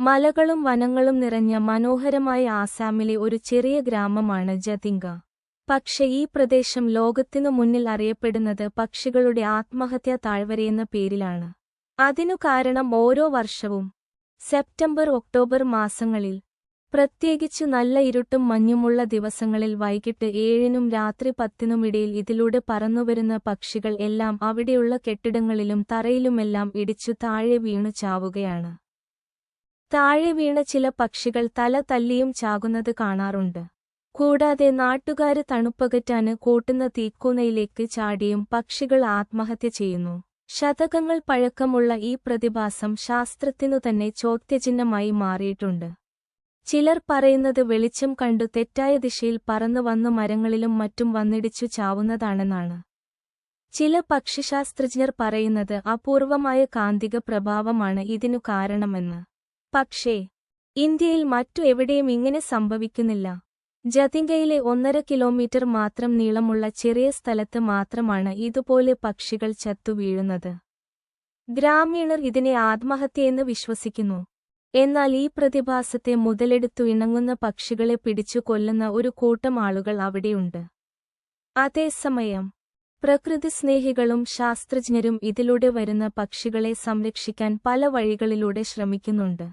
മലകളും വനങ്ങളും നിറഞ്ഞ മനോഹരമായ ആസാമിലെ ഒരു ചെറിയ ഗ്രാമമാണ് ജതിങ്ക. പക്ഷെ ഈ പ്രദേശം ലോകത്തിനു മുന്നിൽ അറിയപ്പെടുന്നത് പക്ഷികളുടെ ആത്മഹത്യാ താഴ്വരയെന്ന പേരിലാണ്. അതിനു കാരണം ഓരോ വർഷവും സെപ്റ്റംബർ ഒക്ടോബർ മാസങ്ങളിൽ പ്രത്യേകിച്ചു നല്ല ഇരുട്ടും മഞ്ഞുമുള്ള ദിവസങ്ങളിൽ വൈകിട്ട് ഏഴിനും രാത്രി പത്തിനുമിടയിൽ ഇതിലൂടെ പറന്നുവരുന്ന പക്ഷികൾ എല്ലാം അവിടെയുള്ള കെട്ടിടങ്ങളിലും തറയിലുമെല്ലാം ഇടിച്ചു താഴെ വീണു ചാവുകയാണ്. താഴെ വീണ ചില പക്ഷികൾ തല തല്ലിയും ചാകുന്നത് കാണാറുണ്ട്. കൂടാതെ നാട്ടുകാര് തണുപ്പകറ്റാന് കൂട്ടുന്ന തീക്കൂനയിലേക്ക് ചാടിയും പക്ഷികൾ ആത്മഹത്യ ചെയ്യുന്നു. ശതകങ്ങൾ പഴക്കമുള്ള ഈ പ്രതിഭാസം ശാസ്ത്രത്തിനു തന്നെ ചോദ്യചിഹ്നമായി മാറിയിട്ടുണ്ട്. ചിലർ പറയുന്നത് വെളിച്ചം കണ്ടു തെറ്റായ ദിശയിൽ പറന്നു വന്നു മരങ്ങളിലും മറ്റും വന്നിടിച്ചു ചാവുന്നതാണെന്നാണ്. ചില പക്ഷിശാസ്ത്രജ്ഞർ പറയുന്നത് അപൂർവമായ കാന്തിക പ്രഭാവമാണ് ഇതിനു കാരണമെന്ന്. പക്ഷേ ഇന്ത്യയിൽ മറ്റു എവിടെയും ഇങ്ങനെ സംഭവിക്കുന്നില്ല. ജതിങ്കയിലെ ഒന്നര കിലോമീറ്റർ മാത്രം നീളമുള്ള ചെറിയ സ്ഥലത്ത് മാത്രമാണ് ഇതുപോലെ പക്ഷികൾ ചത്തുവീഴുന്നത് ഗ്രാമീണർ ഇതിനെ ആത്മഹത്യയെന്ന് വിശ്വസിക്കുന്നു. എന്നാൽ ഈ പ്രതിഭാസത്തെ മുതലെടുത്തു ഇണങ്ങുന്ന പക്ഷികളെ പിടിച്ചു കൊല്ലുന്ന ഒരു കൂട്ടം ആളുകൾ അവിടെയുണ്ട്. അതേസമയം പ്രകൃതിസ്നേഹികളും ശാസ്ത്രജ്ഞരും ഇതിലൂടെ വരുന്ന പക്ഷികളെ സംരക്ഷിക്കാൻ പല വഴികളിലൂടെ ശ്രമിക്കുന്നുണ്ട്.